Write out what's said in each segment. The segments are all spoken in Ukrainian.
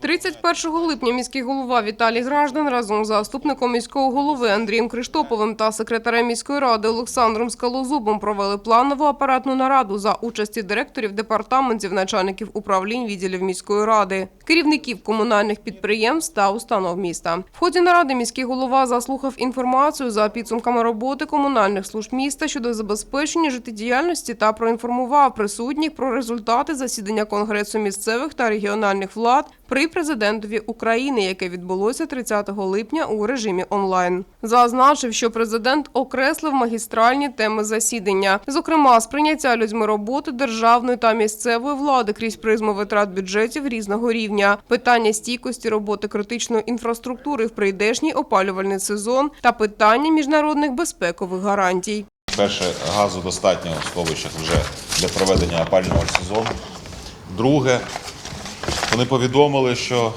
31 липня міський голова Віталій Граждан разом з заступником міського голови Андрієм Криштоповим та секретарем міської ради Олександром Скалозубом провели планову апаратну нараду за участі директорів департаментів, начальників управлінь відділів міської ради, керівників комунальних підприємств та установ міста. В ході наради міський голова заслухав інформацію за підсумками роботи комунальних служб міста щодо забезпечення життєдіяльності та проінформував присутніх про результати засідання Конгресу місцевих та регіональних влад при президентові України, яке відбулося 30 липня у режимі онлайн. Зазначив, що президент окреслив магістральні теми засідання, зокрема сприйняття людьми роботи державної та місцевої влади крізь призму витрат бюджетів різного рівня, питання стійкості роботи критичної інфраструктури в прийдешній опалювальний сезон та питання міжнародних безпекових гарантій. Перше, газу достатньо в сховищах вже для проведення опалювального сезону. Друге, вони повідомили, що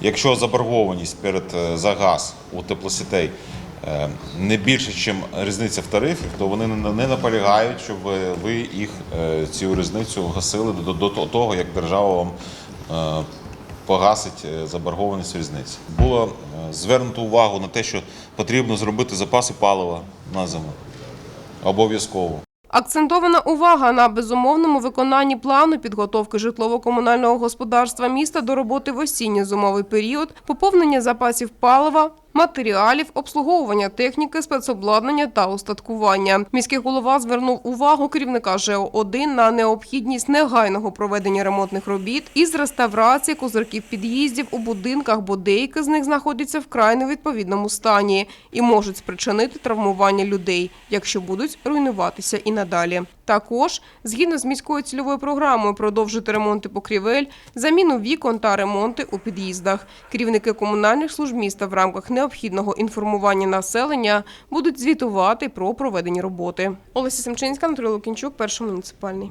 якщо заборгованість перед е, за газ у теплосітей е, не більше, ніж різниця в тарифі, то вони не наполягають, щоб ви їх е, цю різницю гасили до, того, як держава вам погасить заборгованість різниці. Було звернуто увагу на те, що потрібно зробити запаси палива на зиму. Обов'язково. Акцентована увага на безумовному виконанні плану підготовки житлово-комунального господарства міста до роботи в осінньо-зумовий період, поповнення запасів палива, матеріалів, обслуговування техніки, спецобладнання та устаткування. Міський голова звернув увагу керівника ЖЕО-1 на необхідність негайного проведення ремонтних робіт із реставрації козирків під'їздів у будинках, бо деякі з них знаходяться в край невідповідному стані і можуть спричинити травмування людей, якщо будуть руйнуватися і надалі. Також, згідно з міською цільовою програмою, продовжити ремонти покрівель, заміну вікон та ремонти у під'їздах. Керівники комунальних служб міста в рамках необхідного інформування населення будуть звітувати про проведені роботи. Олеся Семчинська, Анатолій Лукінчук, перший муніципальний.